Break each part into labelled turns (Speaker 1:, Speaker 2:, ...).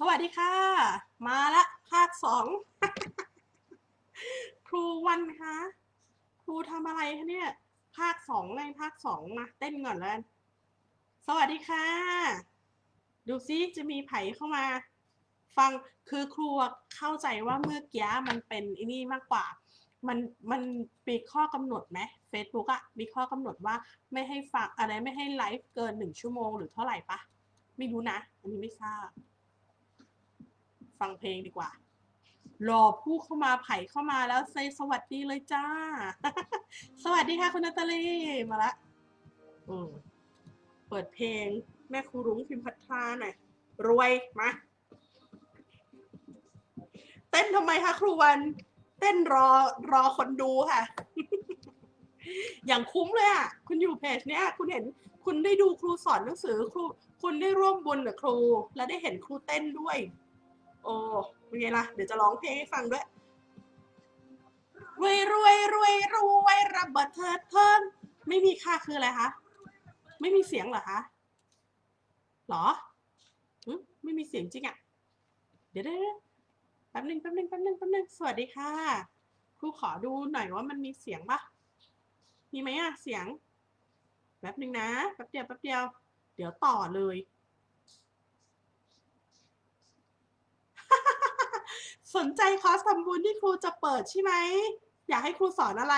Speaker 1: สวัสดีค่ะ มาละภาคสองครูวันคะครูทำอะไรคะเนี่ย ภาคสองไงภาคสองมาเต้นก่อนเลยสวัสดีค่ะ ดูซิจะมีไผเข้ามา ฟังคือครูเข้าใจว่าเมื่อกี้มันเป็นอันนี้มากกว่า มันมันมีข้อกำหนดไหม Facebook อะมีข้อกำหนดว่าไม่ให้ฟังอะไรไม่ให้ไลฟ์เกินหนึ่งชั่วโมงหรือเท่าไหร่ปะไม่รู้นะ อันนี้ไม่ทราบ ฟังเพลงดีกว่า รอผู้เข้ามาไผ่เข้ามาแล้วเซสวัสดีเลยจ้า สวัสดีค่ะคุณนาตาลีมาละอืมเปิดเพลง แม่ครูรุ้งพิมพัทราหน่อยรวยมาเต้นทำไมคะครูวันเต้นรอรอคนดูค่ะ อย่างคุ้มเลยอะ คุณอยู่เพจเนี้ย คุณเห็นคุณได้ดูครูสอนหนังสือครู คุณได้ร่วมบุญกับครู และได้เห็นครูเต้นด้วย โอ้เป็นไงล่ะ เดี๋ยวจะร้องเพลงให้ฟังด้วย รวยรวยรวยรวยระเบิดเถิดเทิงไม่มีค่าคืออะไรคะ ไม่มีเสียงเหรอคะหรอไม่มีเสียงจริงอะ่ะ เดี๋ยวเดี๋ยวแป๊บหนึงแป๊บหนึงแป๊บหนึงแป๊บหนึงสวัสดีค่ะ ครูขอดูหน่อยว่ามันมีเสียงปะมีไหมอะเสียง แป๊บหนึงนะ แป๊บเดียวแป๊บเดียว เดี๋ยวต่อเลย สนใจคอร์สทำบุญที่ครูจะเปิดใช่ไหม อยากให้ครูสอนอะไร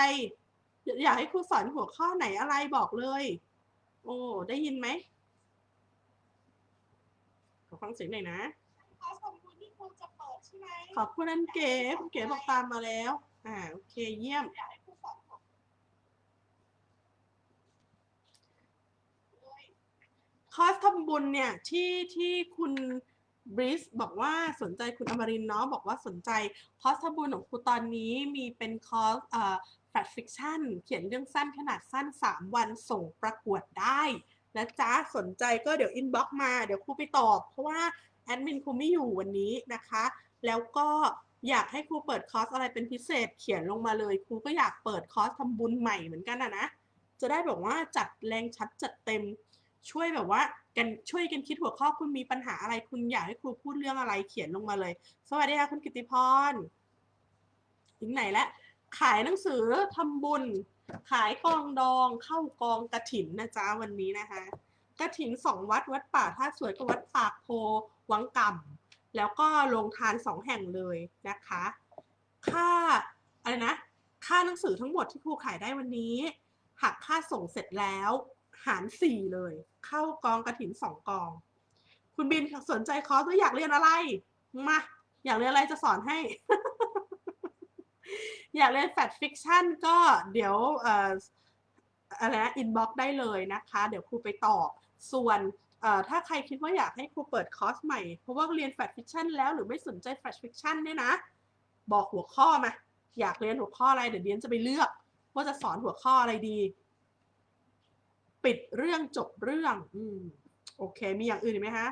Speaker 1: อยอยากให้ครูสอนหัวข้อไหนอะไรบอกเลย โอ้ ได้ยินไหมขอฟังเสียงหน่อยนะ คอร์สทำบุญที่ครูจะเปิดใช่ไหมขอบคุณอันเก๋คุณเก๋บอกตามมาแล้ว อ่า โอเค เยี่ยม อยากให้ครูสอนหัวคอร์สทำบุญเนี่ยที่ที่คุณ บริสบอกว่าสนใจคุณอมรินเนาะบอกว่าสนใจคอร์สทบุญของครูตอนนี้มีเป็นคอร์สเอ่อแฟลชฟิคชั่นเขียนเรื่องสั้นขนาดสั้น 3 วันส่งประกวดได้นะจ๊ะสนใจก็เดี๋ยวอินบ็อกมาเดี๋ยวครูไปตอบ เพราะว่าแอดมินครูไม่อยู่วันนี้นะคะ แล้วก็อยากให้ครูเปิดคอร์สอะไรเป็นพิเศษเขียนลงมาเลยครูก็อยากเปิดคอร์สทำบุญใหม่เหมือนกันนะนะจะได้แบบว่าจัดแรงชัดจัดเต็มช่วยแบบว่า กันช่วยกันคิดหัวข้อคุณมีปัญหาอะไรคุณอยากให้ครูพูดเรื่องอะไรเขียนลงมาเลย สวัสดีค่ะคุณกิติพรถึงไหนแล้วขายหนังสือทำบุญ ขายกองดองเข้ากองกระถินนะจ๊ะวันนี้นะคะกระถินสองวัดวัดป่าท่าสวยกับวัดปากโพวังกำแล้วก็ลงทานสองแห่งเลยนะคะค่าอะไรนะค่าหนังสือทั้งหมดที่ครูขายได้วันนี้ หักค่าส่งเสร็จแล้ว หารสี่เลย เข้ากองกระถินสองกอง คุณบินสนใจคอร์สว่าอยากเรียนอะไร มา อยากเรียนอะไรจะสอนให้ อยากเรียนแฟตฟิคชั่นก็เดี๋ยวเอ่ออะไรนะอินบ็อกได้เลยนะคะ เดี๋ยวครูไปตอบ ส่วนถ้าใครคิดว่าอยากให้ครูเปิดคอร์สใหม่ เพราะว่าเรียนแฟตฟิคชั่นแล้วหรือไม่สนใจแฟตฟิคชั่นเนี่ยนะ บอกหัวข้อมา อยากเรียนหัวข้ออะไร เดี๋ยวเดียนจะไปเลือก ว่าจะสอนหัวข้ออะไรดี ปิดเรื่องจบเรื่องอืมโอเค มีอย่างอื่นไหมคะ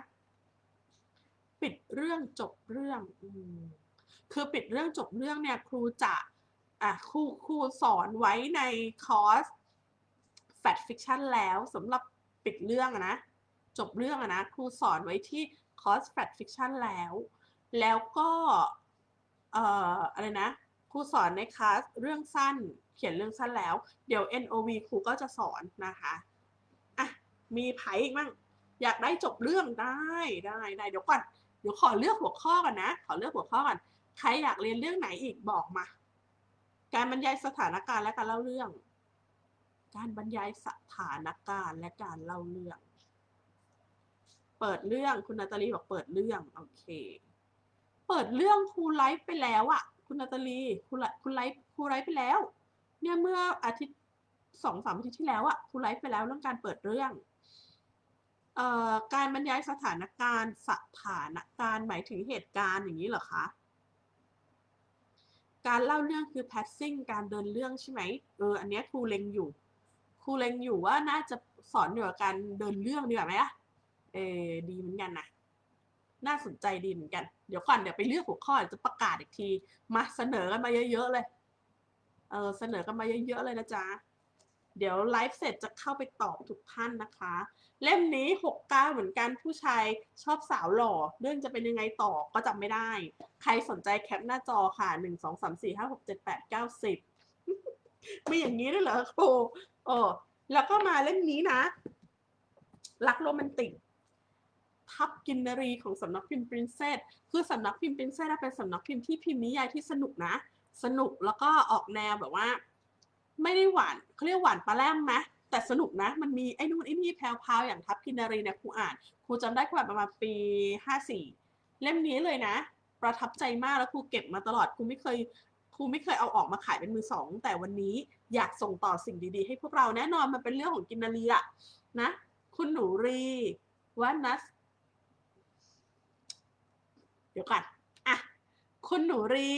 Speaker 1: ปิดเรื่องจบเรื่องอืมคือปิดเรื่องจบเรื่องเนี่ยครูจะอะครูครูสอนไว้ในคอร์สแฟตฟิคชันแล้วสำหรับปิดเรื่องนะจบเรื่องนะครูสอนไว้ที่คอร์สแฟตฟิคชันแล้ว แล้วก็เอ่ออะไรนะครูสอนในคลาสเรื่องสั้น เขียนเรื่องสั้นแล้ว เดี๋ยว NOV ครูก็จะสอนนะคะ มีไผอีกมั่งอยากได้จบเรื่องได้ได้ได้เดี๋ยวก่อนเดี๋ยวขอเลือกหัวข้อก่อนนะ ขอเลือกหัวข้อก่อนใครอยากเรียนเรื่องไหนอีกบอกมา การบรรยายสถานการณ์และการเล่าเรื่อง การบรรยายสถานการณ์และการเล่าเรื่อง เปิดเรื่องคุณนาตาลีบอกเปิดเรื่องโอเค เปิดเรื่องครูไลฟ์ไปแล้วอะคุณนาตาลีครูไลฟ์ครูไลฟ์ครูไลฟ์ไปแล้ว เนี่ยเมื่ออาทิตย์สองสามอาทิตย์ที่แล้วอะครูไลฟ์ไปแล้วเรื่องการเปิดเรื่อง การบรรยายสถานการณ์สถานการณ์หมายถึงเหตุการณ์อย่างนี้เหรอคะ การเล่าเรื่องคือ passing การเดินเรื่องใช่ไหมเอออันนี้ครูเล็งอยู่ครูเล็งอยู่ว่าน่าจะสอนเกี่ยวกับการเดินเรื่องดีกว่าไหมอะเออดีเหมือนกันนะน่าสนใจดีเหมือนกัน เดี๋ยวก่อนเดี๋ยวไปเลือกหัวข้อเดี๋ยวจะประกาศอีกที มาเสนอกันมาเยอะๆเลย เออเสนอกันมาเยอะๆเลยนะจ๊ะ เดี๋ยวไลฟ์เสร็จจะเข้าไปตอบทุกท่านนะคะ เล่มนี้ 69 เหมือนกันผู้ชายชอบสาวหล่อ เรื่องจะเป็นยังไงต่อก็จำไม่ได้ ใครสนใจแคปหน้าจอค่ะ 1 2 3 4 5 6 7 8 9 10มีอย่างนี้ด้วยเหรอครูโอ้แล้วก็มาเล่มนี้นะ รักโรแมนติก ทับกินนรีของสำนักพิมพ์ Princess คือสำนักพิมพ์ Princess เป็นสำนักพิมพ์ที่พิมพ์นิยายที่สนุกนะ สนุกแล้วก็ออกแนวแบบว่า ไม่ได้หวานเขาเรียกหวานปลาแรมไหมแต่สนุกนะ มันมีไอ้นู่นไอ้นี่แพรวๆอย่างทับกินารีเนี่ยครูอ่านครูจำได้ครูอ่านประมาณปี 54 เล่มนี้เลยนะ ประทับใจมากแล้วครูเก็บมาตลอดครูไม่เคยครูไม่เคยเอาออกมาขายเป็นมือสอง แต่วันนี้อยากส่งต่อสิ่งดีๆ ให้พวกเราแน่นอนมันเป็นเรื่องของกินนารีอะนะ คุณหนูรีว่านัสเดี๋ยวก่อนอะคุณหนูรี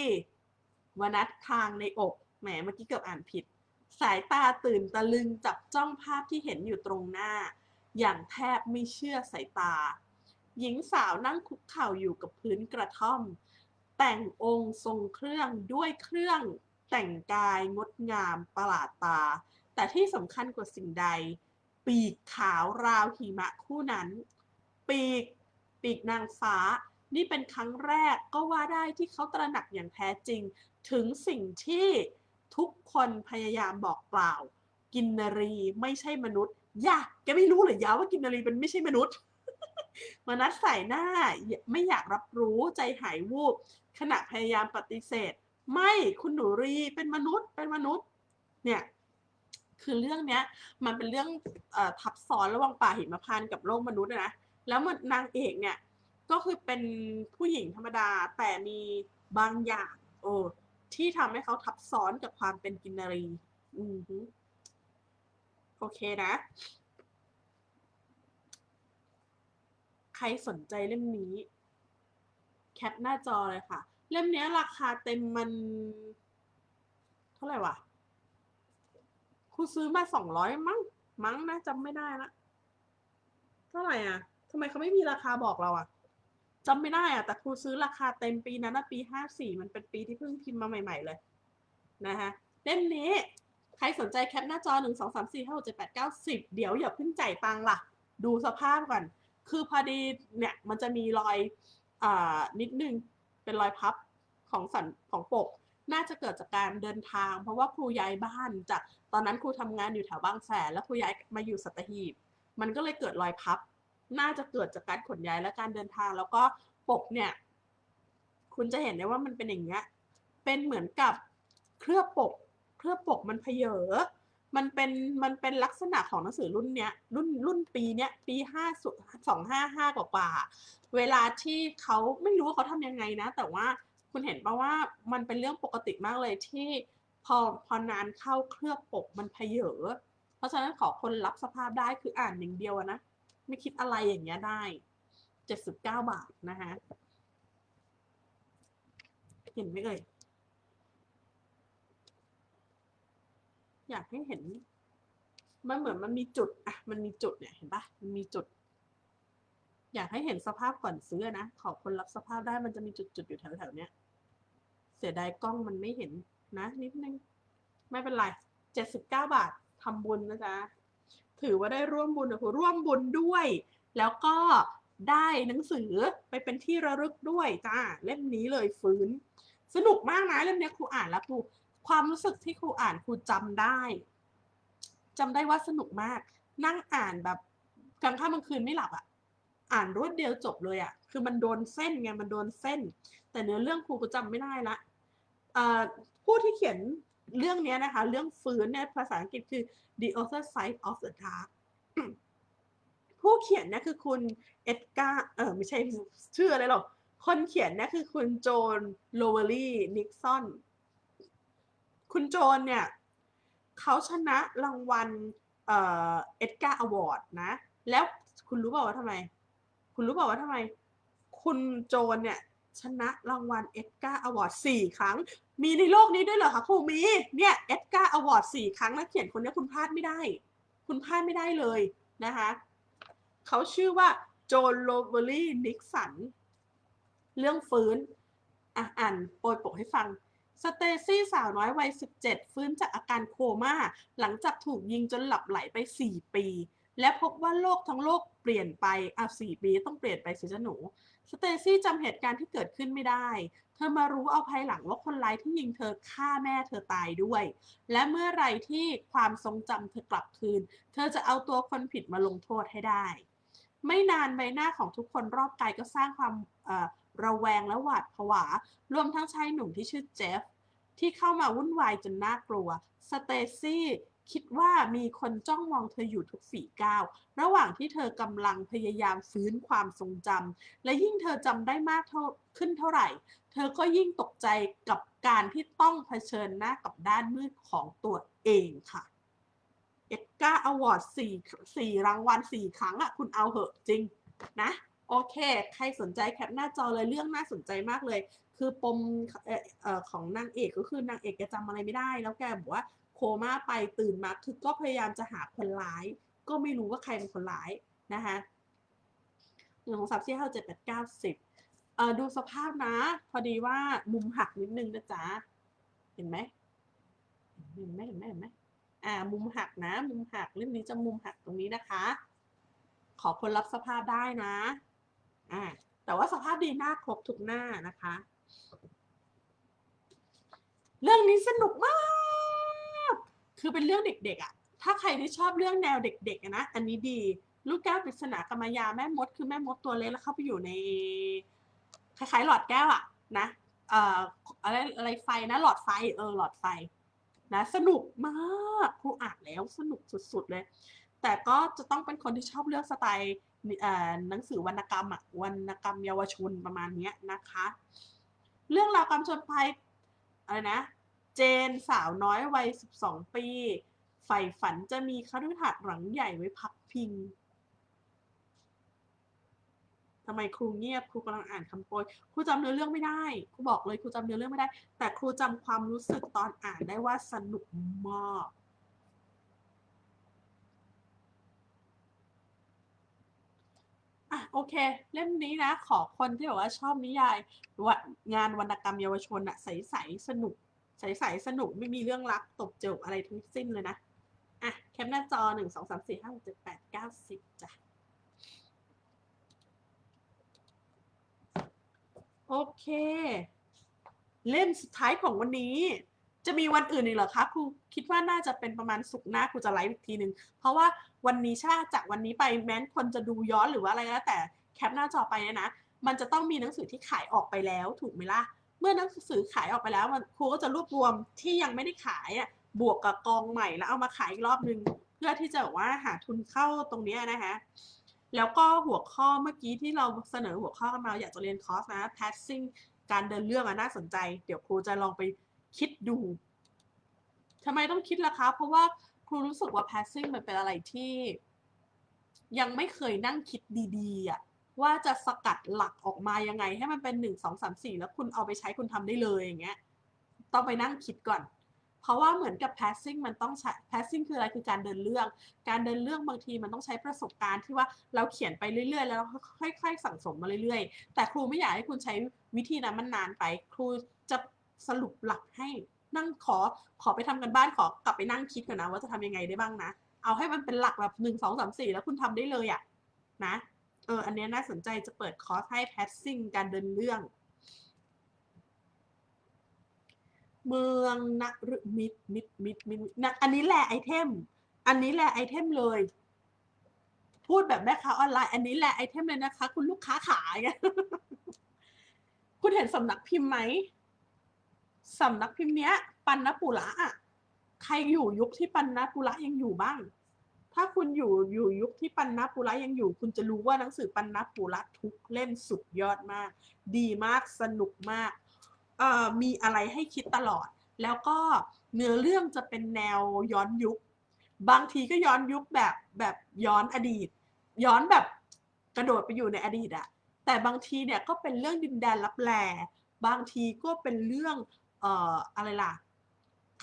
Speaker 1: วันัททางในอกแหมเมื่อกี้เกือบอ่านผิด สายตาตื่นตะลึงจับจ้องภาพที่เห็นอยู่ตรงหน้า อย่างแทบไม่เชื่อสายตา หญิงสาวนั่งคุกเข่าอยู่กับพื้นกระท่อม แต่งองค์ทรงเครื่องด้วยเครื่องแต่งกายงดงามประหลาดตา แต่ที่สำคัญกว่าสิ่งใด ปีกขาวราวหิมะคู่นั้น ปีก ปีกนางฟ้า นี่เป็นครั้งแรกก็ว่าได้ที่เขาตระหนักอย่างแท้จริง ถึงสิ่งที่ ทุกคนพยายามบอกกล่าว กินนรีไม่ใช่มนุษย์ยะแกไม่รู้เหรือยาว่ากินนรีเป็นไม่ใช่มนุษย์มนัสใส่หน้าไม่อยากรับรู้ใจหายวูบขณะพยายามปฏิเสธ ไม่คุณหนูรีเป็นมนุษย์เป็นมนุษย์ เนี่ยคือเรื่องเนี้ยมันเป็นเรื่องอทับซ้อนระหว่างป่าหิมพานต์กับโลกมนุษย์นะแล้วมันนางเอกเนี่ยก็คือเป็นผู้หญิงธรรมดาแต่มีบางอย่าง โอ้ ที่ทำให้เขาทับซ้อนกับความเป็นกินนารี อือฮึโอเคนะ ใครสนใจเล่มนี้ แคปหน้าจอเลยค่ะ เล่มนี้ราคาเต็มมัน เท่าไหร่วะครูซื้อมาสองร้อยมั้ง มั้งนะจำไม่ได้ละ เท่าไหร่อะทำไมเขาไม่มีราคาบอกเราอะ จำไม่ได้อะแต่ครูซื้อราคาเต็มปีนั้นนะปีห้าสี่มันเป็นปีที่เพิ่งพิมพ์มาใหม่ ๆ เลยนะคะเล่มนี้ใครสนใจแคปหน้าจอหนึ่งสองสามสี่ห้าหกเจ็ดแปดเก้าสิบเดี๋ยวอย่าเพิ่งจ่ายตังค์ล่ะ ดูสภาพก่อน คือพอดีเนี่ยมันจะมีรอยอ่านิดนึงเป็นรอยพับของสันของปก น่าจะเกิดจากการเดินทาง เพราะว่าครูย้ายบ้านจากตอนนั้นครูทำงานอยู่แถวบางแสนแล้วครูย้ายมาอยู่สัตหีบ มันก็เลยเกิดรอยพับ น่าจะเกิดจากการขนย้ายและการเดินทาง แล้วก็ปกเนี่ย คุณจะเห็นได้ว่ามันเป็นอย่างเงี้ยเป็นเหมือนกับเคลือบปก เคลือบปกมันเพเยอมันเป็นมันเป็นลักษณะของหนังสือรุ่นเนี้ยรุ่นรุ่นปีเนี้ยปีห้าสองห้าห้ากว่าๆเวลาที่เขาไม่รู้ว่าเขาทำยังไงนะ แต่ว่าคุณเห็นปะว่ามันเป็นเรื่องปกติมากเลยที่พอพอนานเข้าเคลือบปกมันเพเยอเพราะฉะนั้นขอคนรับสภาพได้คืออ่านอย่างเดียวนะ ไม่คิดอะไรอย่างเงี้ยได้เจ็ดสิบเก้าบาทนะคะเห็นไหมเอ่ย อยากให้เห็น มันเหมือนมันมีจุดอะมันมีจุดเนี่ยเห็นปะมันมีจุด อยากให้เห็นสภาพก่อนซื้อนะ ขอคนรับสภาพได้มันจะมีจุดๆอยู่แถวๆเนี้ย เสียดายกล้องมันไม่เห็นนะ นิดนึง ไม่เป็นไรเจ็ดสิบเก้าบาททำบุญนะจ๊ะ ถือว่าได้ร่วมบุญนะครูร่วมบุญด้วย แล้วก็ได้หนังสือไปเป็นที่ระลึกด้วยจ้าเล่มนี้เลยฟื้น สนุกมากนะเล่มนี้ครูอ่านแล้วครูความรู้สึกที่ครูอ่านครูจำได้จำได้ว่าสนุกมาก นั่งอ่านแบบกลางค่ำกลางคืนไม่หลับอะ อ่านรวดเดียวจบเลยอะ คือมันโดนเส้นไงมันโดนเส้น แต่เนื้อเรื่องครูก็จำไม่ได้ละผู้ที่เขียน เรื่องนี้นะคะ เรื่องฟื้นเนี่ยภาษาอังกฤษคือ The Other Side of the Dark ผู้เขียนเนี่ยคือคุณเอ็ดการ์เออไม่ใช่ชื่ออะไรหรอก คนเขียนเนี่ยคือคุณโจนโลเวอรี่นิกซอนคุณโจนเนี่ยเขาชนะรางวัลเอ็ดการ์อวอร์ดนะ แล้วคุณรู้เปล่าว่าทำไม คุณรู้เปล่าว่าทำไม คุณโจนเนี่ย ชนะรางวัลเอ็ดการ์อวอร์ดสี่ครั้ง มีในโลกนี้ด้วยเหรอคะครูมีเนี่ยเอ็ดการ์อวอร์ดสี่ครั้งนักเขียนคนนี้คุณพลาดไม่ได้ คุณพลาดไม่ได้เลยนะคะเขาชื่อว่าโจนโลเวอรี่นิกสัน เรื่องฟื้นอะอ่านโปรยโปกให้ฟังสเตซี่สาวน้อยวัย 17 ฟื้นจากอาการโคม่า หลังจากถูกยิงจนหลับไหลไป 4 ปี และพบว่าโลกทั้งโลกเปลี่ยนไปอะ4ปีต้องเปลี่ยนไปสิจ้าหนู สเตซี่จำเหตุการณ์ที่เกิดขึ้นไม่ได้ เธอมารู้เอาภายหลังว่าคนร้ายที่ยิงเธอฆ่าแม่เธอตายด้วย และเมื่อไรที่ความทรงจำเธอกลับคืน เธอจะเอาตัวคนผิดมาลงโทษให้ได้ ไม่นานใบหน้าของทุกคนรอบกายก็สร้างความระแวงและหวาดผวา รวมทั้งชายหนุ่มที่ชื่อเจฟที่เข้ามาวุ่นวายจนน่ากลัว สเตซี่คิดว่ามีคนจ้องมองเธออยู่ทุกฝีก้าวระหว่างที่เธอกำลังพยายามฟื้นความทรงจำและยิ่งเธอจำได้มากเท่าขึ้นเท่าไหร่ เธอก็ยิ่งตกใจกับการที่ต้องเผชิญหน้ากับด้านมืดของตัวเองค่ะเอ็ดกาอวอร์ดสี่สี่รางวัลสี่ครั้งอะคุณเอาเหอะจริงนะโอเค ใครสนใจแคปหน้าจอเลยเรื่องน่าสนใจมากเลย คือปมออของนางเอกก็คือนางเอกแกจำอะไรไม่ได้ แล้วแกบอกว่า ม่าไปตื่นมาคือก็พยายามจะหาคนร้าย ก็ไม่รู้ว่าใครเป็นคนร้ายนะคะหนึ่งของสามสี่ห้าเจ็ดแปดเก้าสิบเอ่อดูสภาพนะ พอดีว่ามุมหักนิดนึงนะจ๊ะ เห็นไหมเห็นไหมเห็นไหมเห็นไหมอ่า มุมหักนะ มุมหักเรื่องนี้จะมุมหักตรงนี้นะคะ ขอคนรับสภาพได้นะ อ่า แต่ว่าสภาพดีหน้าครบทุกหน้านะคะ เรื่องนี้สนุกมาก คือเป็นเรื่องเด็กๆอะ่ะ ถ้าใครที่ชอบเรื่องแนวเด็กๆนะอันนี้ดี ลูกแก้วปริศนากรรมยาแม่มด คือแม่มดตัวเล็กแล้วเข้าไปอยู่ในคล้ายๆ หลอดแก้วอะนะเอ่ออะไรอะไรไฟนะ หลอดไฟเออหลอดไฟนะสนุกมากครูอ่านแล้วสนุกสุดๆเลย แต่ก็จะต้องเป็นคนที่ชอบเลือกสไตล์เอ่อหนังสือวรรณกรรมอะวรรณกรรมเยาวชนประมาณนี้นะคะ เรื่องราวการชนภัยอะไรนะ จนสาวน้อยวัย 12 ปีใฝ่ฝันจะมีคฤหาสน์หลังใหญ่ไว้พักพิงทำไมครูเงียบครูกำลังอ่านคำโปรยครูจำเนื้อเรื่องไม่ได้ครูบอกเลยครูจำเนื้อเรื่องไม่ได้ แต่ครูจำความรู้สึกตอนอ่านได้ว่าสนุกมากอะโอเค เล่มนี้นะ ขอคนที่แบบว่าชอบนิยายวะงานวรรณกรรมเยาวชนอะใส ๆ สนุก ใสๆสนุกไม่มีเรื่องรักตบจบอะไรทั้งสิ้นเลยนะ อะ แคปหน้าจอหนึ่งสองสามสี่ห้าหกเจ็ดแปดเก้าสิบจ้ะ โอเค เล่มสุดท้ายของวันนี้ จะมีวันอื่นอีกเหรอคะครูคิดว่าน่าจะเป็นประมาณศุกหน้าครูจะไลฟ์อีกทีหนึ่งเพราะว่าวันนี้ชาจากวันนี้ไปแม้นคนจะดูย้อนหรือว่าอะไรก็แล้วแต่แคปหน้าจอไปนี่ยนะมันจะต้องมีหนังสือที่ขายออกไปแล้วถูกไหมล่ะ เมื่อหนังสือขายออกไปแล้วมันครูก็จะรวบรวมที่ยังไม่ได้ขายอะบวกกับกองใหม่แล้วเอามาขายอีกรอบนึง เพื่อที่จะแบบว่าหาทุนเข้าตรงนี้นะคะแล้วก็หัวข้อเมื่อกี้ที่เราเสนอหัวข้อกันมาอยากจะเรียนคอร์สนะ passing การเดินเรื่องอน่าสนใจ เดี๋ยวครูจะลองไปคิดดูทำไมต้องคิดล่ะคะ เพราะว่าครูรู้สึกว่า passing มันเป็นอะไรที่ ยังไม่เคยนั่งคิดดีๆอะ ว่าจะสกัดหลักออกมายังไง ให้มันเป็นหนึ่งสองสามสี่แล้วคุณเอาไปใช้คุณทำได้เลยอย่างเงี้ยต้องไปนั่งคิดก่อน เพราะว่าเหมือนกับ passing มันต้องใช้ passing คืออะไรคือการเดินเรื่อง การเดินเรื่องบางทีมันต้องใช้ประสบการณ์ที่ว่าเราเขียนไปเรื่อย ๆ แล้วเราค่อย ๆ สั่งสมมาเรื่อย ๆ แต่ครูไม่อยากให้คุณใช้วิธีนั้นมันนานไป ครูจะสรุปหลักให้นั่งขอขอไปทำกันบ้านขอกลับไปนั่งคิดก่อนนะว่าจะทำยังไงได้บ้างนะ เอาให้มันเป็นหลักแบบหนึ่งสองสามสี่แล้วคุณทำได้เลยอะ่ะนะ อออันนี้น่าสนใจจะเปิดคอร์สให้ passing การเดินเรื่อง เมืองนรมิตรมิตรมิตรมิตรนะอันนี้แหละไอเทม อันนี้แหละไอเทมเลย พูดแบบแม่ค้าออนไลน์ อันนี้แหละไอเทมเลยนะคะ คุณลูกค้าขาย คุณเห็นสำนักพิมพ์ไหมสำนักพิมพ์เนี้ย ปันนปุระอะใครอยู่ยุคที่ปันนปุระยังอยู่บ้าง ถ้าคุณอยู่อยู่ยุคที่ปันนปุระยังอยู่ คุณจะรู้ว่าหนังสือปันนปุระทุกเล่มสุดยอดมาก ดีมากสนุกมากเอ่อมีอะไรให้คิดตลอด แล้วก็เนื้อเรื่องจะเป็นแนวย้อนยุค บางทีก็ย้อนยุคแบบแบบย้อนอดีต ย้อนแบบกระโดดไปอยู่ในอดีตอะแต่บางทีเนี่ยก็เป็นเรื่องดินแดนลับแลบางทีก็เป็นเรื่องเอ่ออะไรล่ะ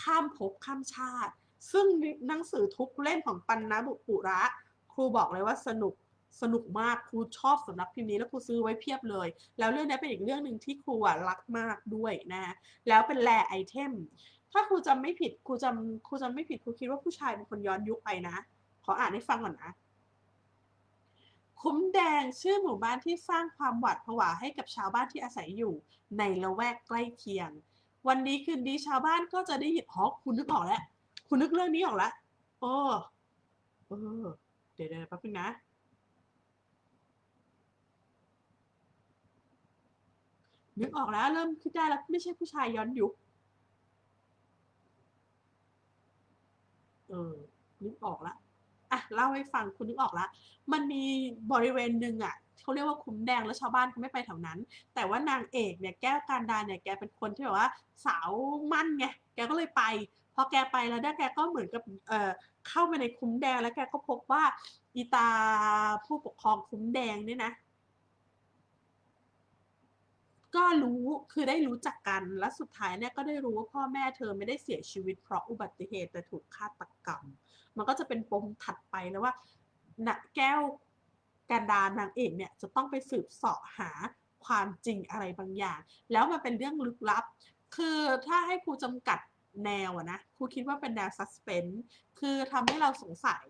Speaker 1: ข้ามภพข้ามชาติ ซึ่งหนังสือทุกเล่มของปันนะบุปุระครูบอกเลยว่าสนุกสนุกมากครูชอบสำนักพิมพ์นี้แล้วครูซื้อไว้เพียบเลย แล้วเรื่องนี้เป็นอีกเรื่องหนึ่งที่ครูอะรักมากด้วยนะแล้วเป็นแรไอเทม ถ้าครูจำไม่ผิดครูจำครูจำไม่ผิดครูคิดว่าผู้ชายเป็นคนย้อนยุคไปนะ ขออ่านให้ฟังก่อนนะคุ้มแดงชื่อหมู่บ้านที่สร้างความหวาดผวาให้กับชาวบ้านที่อาศัยอยู่ ในละแวกใกล้เคียง วันนี้คืนดีชาวบ้านก็จะได้ยินอ๋อคุณนึกออกแล้ว คุณนึกเรื่องนี้ออกแล้วโอ้เออเดี๋ยวเดี๋ยวแป๊บนึงนะนึกออกแล้ว เริ่มคิดได้แล้วไม่ใช่ผู้ชายย้อนยุคเออนึกออกละอะเล่าให้ฟังคุณนึกออกละมันมีบริเวณหนึ่งอะเขาเรียกว่าคุ้มแดงแล้วชาวบ้านเขาไม่ไปแถวนั้น แต่ว่านางเอกเนี่ยแก้วการดาเนี่ยแกเป็นคนที่แบบว่า สาวมั่นไงแกก็เลยไป พอแกไปแล้วเนี่ยแกก็เหมือนกับเอ่อเข้าไปในคุ้มแดงแล้วแกก็พบว่าอีตาผู้ปกครองคุ้มแดงเนี่ยนะ ก็รู้คือได้รู้จักกันและสุดท้ายเนี่ยก็ได้รู้ว่าพ่อแม่เธอไม่ได้เสียชีวิต เพราะอุบัติเหตุแต่ถูกฆาตกรรม มันก็จะเป็นปมถัดไปแล้วว่าณแก้วกันดารนางเอกเนี่ยจะต้องไปสืบเสาะหาความจริงอะไรบางอย่าง แล้วมันเป็นเรื่องลึกลับ คือถ้าให้ครูจำกัด แนวอะนะครูคิดว่าเป็นแนวซัสเพนคือทำให้เราสงสัย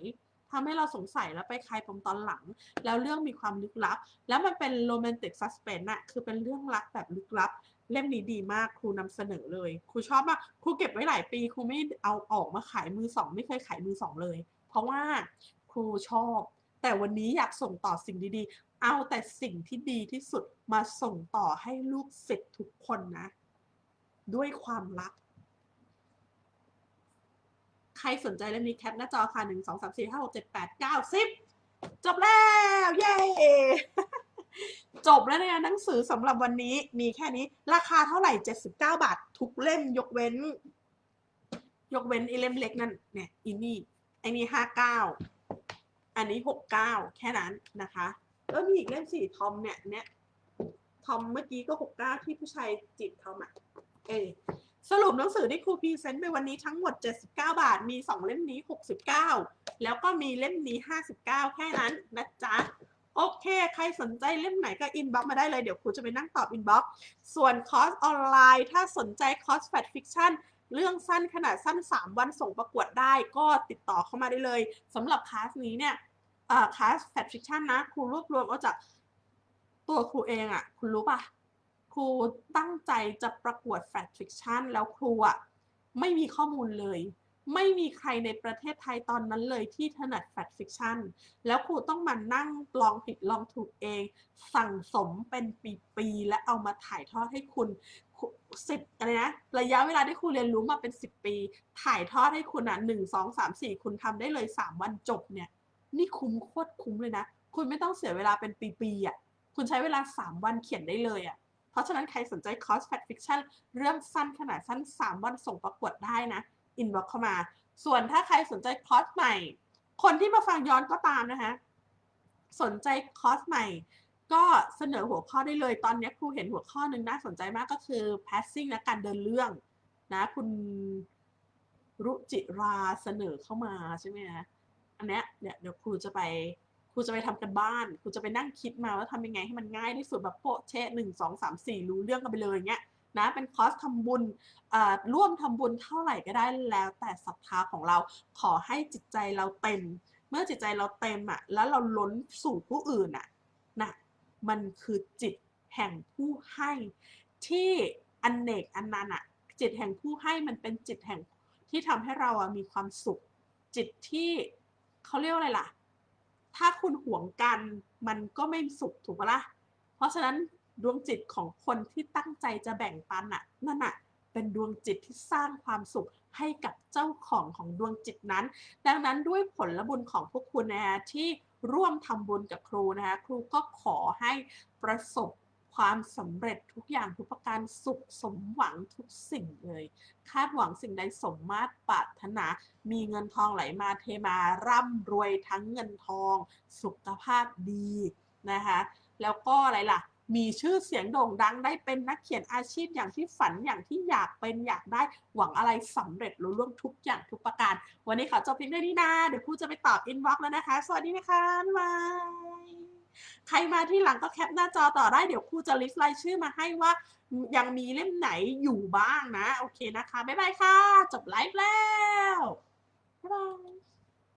Speaker 1: ทำให้เราสงสัยแล้วไปคลายปมตอนหลัง แล้วเรื่องมีความลึกลับ แล้วมันเป็นโรแมนติกซัสเพนส์อะคือเป็นเรื่องรักแบบลึกลับ เล่มนี้ดีมากครูนำเสนอเลยครูชอบมากครูเก็บไว้หลายปีครูไม่เอาออกมาขายมือสอง ไม่เคยขายมือสองเลย เพราะว่าครูชอบ แต่วันนี้อยากส่งต่อสิ่งดีๆ เอาแต่สิ่งที่ดีที่สุดมาส่งต่อให้ลูกศิษย์ทุกคนนะ ด้วยความรัก ใครสนใจเล่มนี้แคปหน้าจอค่ะหนึ่งสองสามสี่ห้าหกเจ็ดแปดเก้าสิบจบแล้ว เย้ จบแล้วเนี่ยหนังสือสำหรับวันนี้มีแค่นี้ ราคาเท่าไหร่ 79 บาท ทุกเล่มยกเว้น ยกเว้นไอ้เล่มเล็กนั่นเนี่ยอีนี่ไอ้นี่59อันนี้69แค่นั้นนะคะแล้วมีอีกเล่มสี่ทอมเนี่ยเนี่ยทอมเมื่อกี้ก็69ที่ผู้ชายจีบทอมอะเออ สรุปหนังสือที่ครูพรีเซนต์ไปวันนี้ทั้งหมด 79 บาท มี 2 เล่มนี้ 69 แล้วก็มีเล่มนี้ 59 แค่นั้นนะจ๊ะ โอเค ใครสนใจเล่มไหนก็อินบ็อกมาได้เลย เดี๋ยวครูจะไปนั่งตอบอินบ็อกส่วนคอร์สออนไลน์ ถ้าสนใจคอร์สแฟตฟิคชั่นเรื่องสั้นขนาดสั้น 3 วันส่งประกวดได้ก็ติดต่อเข้ามาได้เลยสำหรับคลาสนี้เนี่ยคลาสแฟตฟิคชั่นนะครูรวบรวมเอาจากตัวครูเองอะ่ะ คุณรู้ปะค รูตั้งใจจะประกวดแฟตฟิคชั่นแล้วครูอะ่ะไม่มีข้อมูลเลย ไม่มีใครในประเทศไทยตอนนั้นเลยที่ถนัดแฟตฟิคชั่นแล้วครูต้องมานั่งลองผิดลองถูกเอง สั่งสมเป็นปีๆและเอามาถ่ายทอดให้คุณสิบอะไรนะระยะเวลาที่ครูเรียนรู้มาเป็นสิบปี ถ่ายทอดให้คุณอะหนึ่งสองสามสี่คุณทำได้เลยสามวันจบเนี่ย นี่คุ้มโคตรคุ้มเลยนะ คุณไม่ต้องเสียเวลาเป็นปีๆอะคุณใช้เวลาสามวันเขียนได้เลยอะ ราะฉะนั้นใครสนใจคอร์สแฟตฟิคชั่นเรื่องสั้นขนาดสั้นสามวันส่งประกวดได้นะอินบ็อกเข้ามา ส่วนถ้าใครสนใจคอร์สใหม่ คนที่มาฟังย้อนก็ตามนะคะ สนใจคอร์สใหม่ ก็เสนอหัวข้อได้เลยตอนนี้ครูเห็นหัวข้อหนึ่งน่าสนใจมากก็คือ passing และการเดินเรื่องนะคุณรุจิราเสนอเข้ามาใช่ไหมนะอันเนี้ยเนี่ยเดี๋ยวครูจะไป รูจะไปทำกันบ้านครูจะไปนั่งคิดมาว่าทำยังไงให้มันง่ายที่สุดแบบโปะเชะหนึ่งสองสามสี่รู้เรื่องกันไปเลยเงี้ยนะเป็นคอร์สทำบุญร่วมทำบุญเท่าไหร่ก็ได้แล้วแต่ศรัทธาของเราขอให้จิตใจเราเต็ม เมื่อจิตใจเราเต็มอะแล้วเราล้นสู่ผู้อื่นอะนะมันคือจิตแห่งผู้ให้ที่อันเนกอันนันต์อะจิตแห่งผู้ให้มันเป็นจิตแห่งที่ทำให้เราอะมีความสุข จิตที่เขาเรียกอะไรล่ะ ถ้าคุณห่วงกันมันก็ไม่สุขถูกปะล่ะ เพราะฉะนั้นดวงจิตของคนที่ตั้งใจจะแบ่งปันอะนั่นอะเป็นดวงจิตที่สร้างความสุขให้กับเจ้าของของดวงจิตนั้น ดังนั้นด้วยผลลบุญของพวกคุณนะฮะที่ร่วมทำบุญกับครูนะคะครูก็ขอให้ประสบ ความสำเร็จทุกอย่างทุกประการสุขสมหวังทุกสิ่งเลย คาดหวังสิ่งใดสมมาตรปรารถนา มีเงินทองไหลมาเทมาร่ำรวยทั้งเงินทอง สุขภาพดีนะคะแล้วก็อะไรล่ะมีชื่อเสียงโด่งดังได้เป็นนักเขียนอาชีพอย่างที่ฝันอย่างที่อยากเป็นอยากได้หวังอะไรสำเร็จรุ่ร่วงทุกอย่างทุกประการ วันนี้ขอจบเพียงเท่านี้นะ เดี๋ยวครูจะไปตอบอินบ็อกซ์แล้วนะคะ สวัสดีนะคะบ๊ายบาย ใครมาที่หลังก็แคปหน้าจอต่อได้เดี๋ยวครูจะลิสต์รายชื่อมาให้ว่ายังมีเล่มไหนอยู่บ้างนะ โอเคนะคะ บ๊ายบายค่ะ จบไลฟ์แล้ว บ๊ายบาย